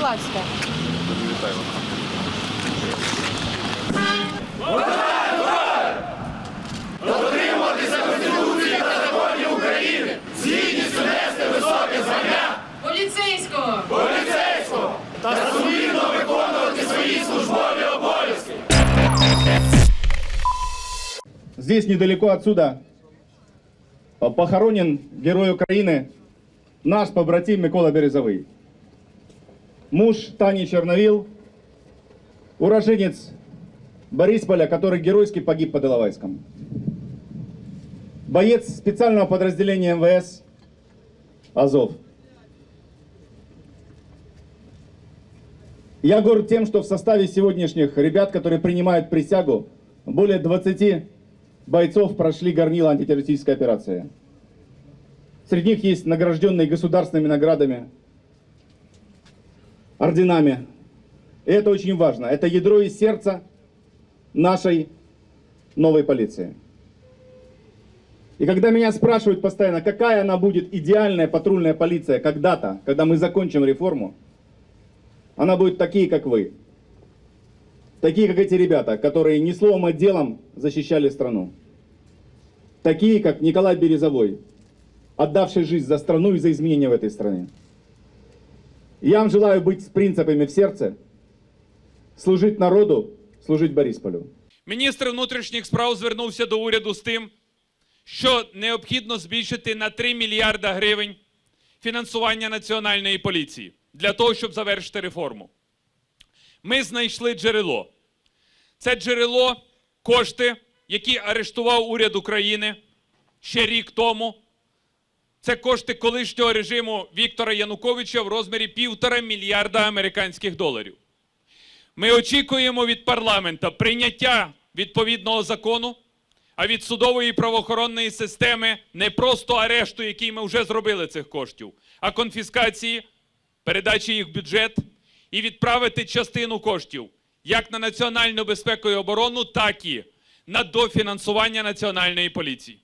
ласка. Поліцейського! Здесь, недалеко отсюда, э, похоронен герой Украины, наш побратим Микола Березовый. Муж Тани Черновил, уроженец Борисполя, который геройски погиб под Иловайском. Боец специального подразделения МВС «Азов». Я горд тем, что в составе сегодняшних ребят, которые принимают присягу, более 20 бойцов прошли горнило антитеррористической операции. Среди них есть награжденные государственными наградами, орденами. И это очень важно. Это ядро и сердце нашей новой полиции. И когда меня спрашивают постоянно, какая она будет идеальная патрульная полиция когда-то, когда мы закончим реформу, она будет такие, как вы. Такие, как эти ребята, которые не словом, а делом защищали страну. Такие, как Николай Березовой, отдавший жизнь за страну и за изменения в этой стране. Я вам желаю быть с принципами в сердце, служить народу, служить Борисполю. Міністр внутрішніх справ звернувся до уряду з тим, що необхідно збільшити на 3 мільярда гривень фінансування національної поліції для того, щоб завершити реформу. Ми знайшли джерело. Це джерело кошти, які арештував уряд України ще рік тому. Це кошти колишнього режиму Віктора Януковича в розмірі півтора мільярда американських доларів. Ми очікуємо від парламента прийняття відповідного закону, а від судової правоохоронної системи не просто арешту, який ми вже зробили цих коштів, а конфіскації, передачі їх в бюджет і відправити частину коштів як на національну безпеку і оборону, так і на дофінансування національної поліції.